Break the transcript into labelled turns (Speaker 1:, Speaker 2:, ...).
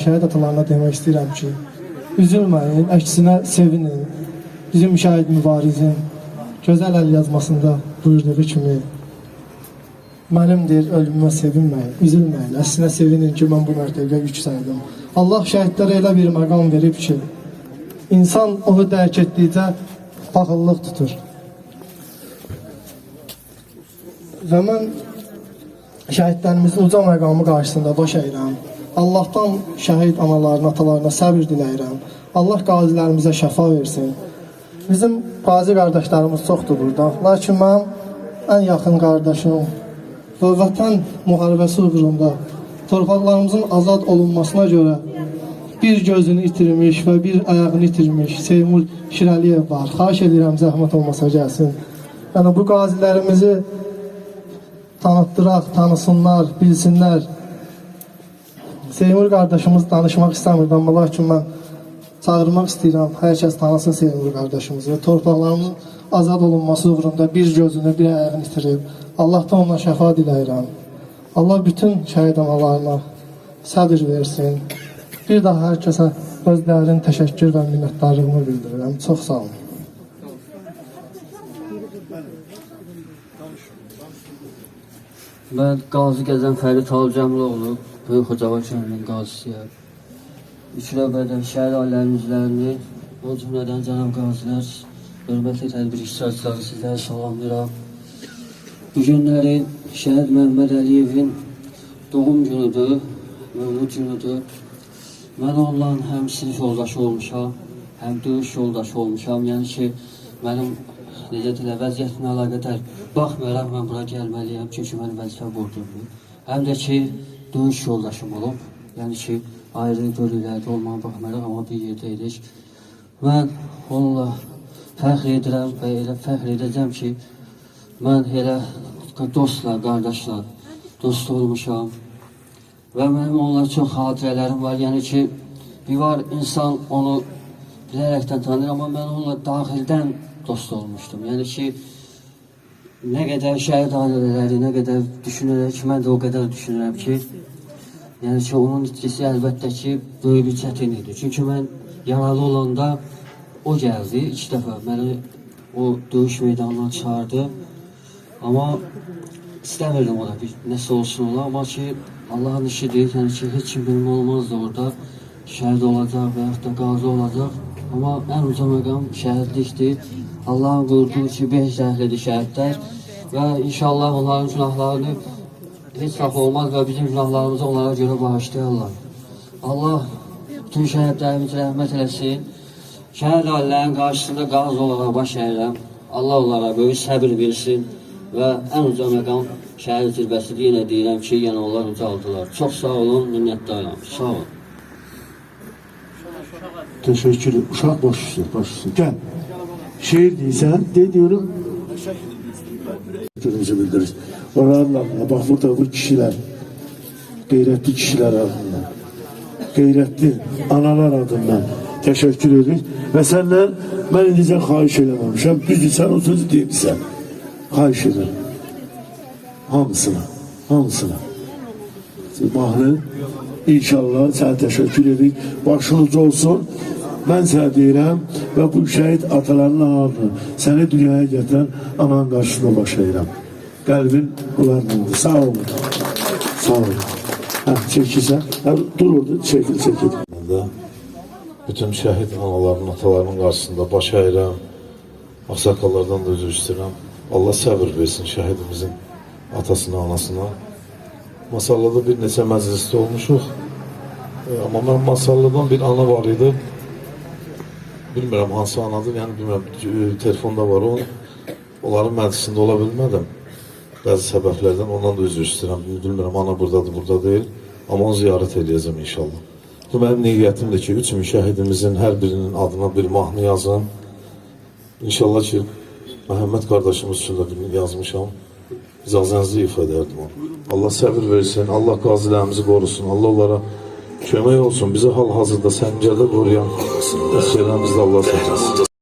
Speaker 1: şəhid atalarına demək istəyirəm ki, üzülməyin, əksinə sevinin. Bizim şəhid mübarizin gözəl əl yazmasında buyurduğu kimi mənimdir, ölümümə sevinməyin, üzülməyin. Əksinə sevinin ki, mən bu mərtəbəyə yüksəldim. Allah şəhidlərə elə bir məqam verib ki, insan onu dərk etdikcə paxıllıq tutur. Və mən şəhidlərimizin uca məqamı qarşısında baş əyirəm. Allahdan şəhid analarına, atalarına səbir diləyirəm. Allah qazilərimizə şəfa versin. Bizim qazi qardaşlarımız çoxdur burada. Lakin mən ən yaxın qardaşım və vətən müharibəsi uğrunda torpaqlarımızın azad olunmasına görə bir gözünü itirmiş və bir ayağını itirmiş Seymur Şirəliyev var. Xahiş edirəm zəhmət olmasa gəlsin. Yəni bu qazilərimizi tanıtdıraq, tanısınlar, bilsinlər. Seymur qardaşımız danışmaq istəmirdi, amma lakin mən çağırmaq istəyirəm. Hər kəs tanısın Seymur qardaşımızı. Torpaqlarımızın azad olunması uğrunda bir gözünü, bir ayağını itirib. Allahdan ona şəfa diləyirəm. Allah bütün şəhid analarına səbir versin. Bir daha hər kəsə öz dərin təşəkkür və minnətdarlığımı bildirirəm. Çox sağ olun.
Speaker 2: Ben Gazi Gezen Ferit Alcamlıoğlu, Böyük Hocava köyünün qazisiyəm. İlk növbədə şəhid ailəmizlərini, o cümlədən cənab qazilər, hörmətli tədbir iştirakçıları sizləri salamlayıram. Bu günləri şəhid Məhəmməd Əliyevin doğum günüdür, mövlud günüdür. Mən onunla həm sinif yoldaşı olmuşam, həm döyüş yoldaşı olmuşam. Yəni ki, mənim necə deyirlər, vəziyyətimlə əlaqədar baxmayaraq mən bura gəlməliyəm, çünki mənim vəzifə borcumdur. Həm də ki, döyüş yoldaşım olub. Yəni ki, ayrı bölüklərdə olmağa baxmayaraq, amma bir yerdə idik. Mən onunla fəxr edirəm və elə fəxr edəcəm ki, mən elə dostla, qardaşla dost olmuşam. Və mənim onunla çox xatirələrim var. Yəni ki, bir var insan onu bilərəkdən tanır, amma mən onunla daxildən dost olmuşdum. Yəni ki, nə qədər şəhid ailələri, nə qədər düşünərək, mən də o qədər düşünürəm ki, yəni ki, onun itkisi əlbəttə ki, böyük bir çətin idi. Çünki mən yaralı olanda o gəldi iki dəfə, məni o döyüş meydanına çağırdı. Amma istəmirdim ona bir nəsə olsun ola, amma ki, Allahın işidir, yəni ki, heç kim olmazdı orada. Şəhid olacaq və yaxud da qazi olacaq. Amma ən uca məqam şəhidlikdir. Allahın buyurduğu ki, beş rəhlidir şəhidlər və inşallah onların günahlarını heç vaxt olmaz və bizim günahlarımızı onlara görə bağışlayarlar. Allah bütün şəhidlərimizə rəhmət eləsin. Şəhid ailələrin qarşısında qaz olaraq baş əyirəm. Allah onlara böyük səbir versin və ən uca məqam şəhid zirvəsidir. Yenə deyirəm ki, yenə onlar ucaldılar. Çox sağ olun, minnətdaram. Sağ olun.
Speaker 3: Teşekkür ederim. Uşak baş üstü, baş üstü. Gel. Şehir değilsen de diyorum. Teşekkürümüzü bildiririz. Oralarla bak burada bu kişiler, gayretli kişiler adından, gayretli analar adından teşekkür ederiz. Ve senden ben edecek xahiş eləməmişəm. Düzdür, sen o sözü deyirsən. Xahiş ederim. Hamısına, hamısına. Mahnı inşallah sen teşekkür edin. Başınız olsun. Ben sana deyirəm və bu şəhid ataların ağırını səni dünyaya gətirən anan qarşısında baş əyirəm. Qəlbin bunlarındır. Sağ olun. Sağ olun. Hə, çəkilsən. Hə, dur orada, çəkil, çəkil.
Speaker 4: bütün şəhid analarının, atalarının qarşısında baş əyirəm. Ağsaqqallardan da üzr istəyirəm. Allah səbir versin şəhidimizin atasına, anasına. Masallada bir neçə məclisdə olmuşuq. E, Amma mən Masalladan bir ana var idi. Bilmirəm hansı anadır, yəni bilmirəm e, telefonda var o. Onların məclisində ola bilmədim. Bəzi səbəblərdən ondan da üzr istəyirəm. Bilmirəm ana buradadır, burada deyil. Amma onu ziyarət edəcəm inşallah. Bu mənim niyyətimdir ki, üç min şəhidimizin hər birinin adına bir mahnı yazım. İnşallah ki, Məhəmməd qardaşımız üçün də bir yazmışam. İcazənizlə ifadə edirdim onu. Allah səbir versin, Allah qazilərimizi qorusun, Allah onlara kömək olsun. Bizi hal-hazırda səncədə qoruyan əsgərlərimizi də Allah saklasın.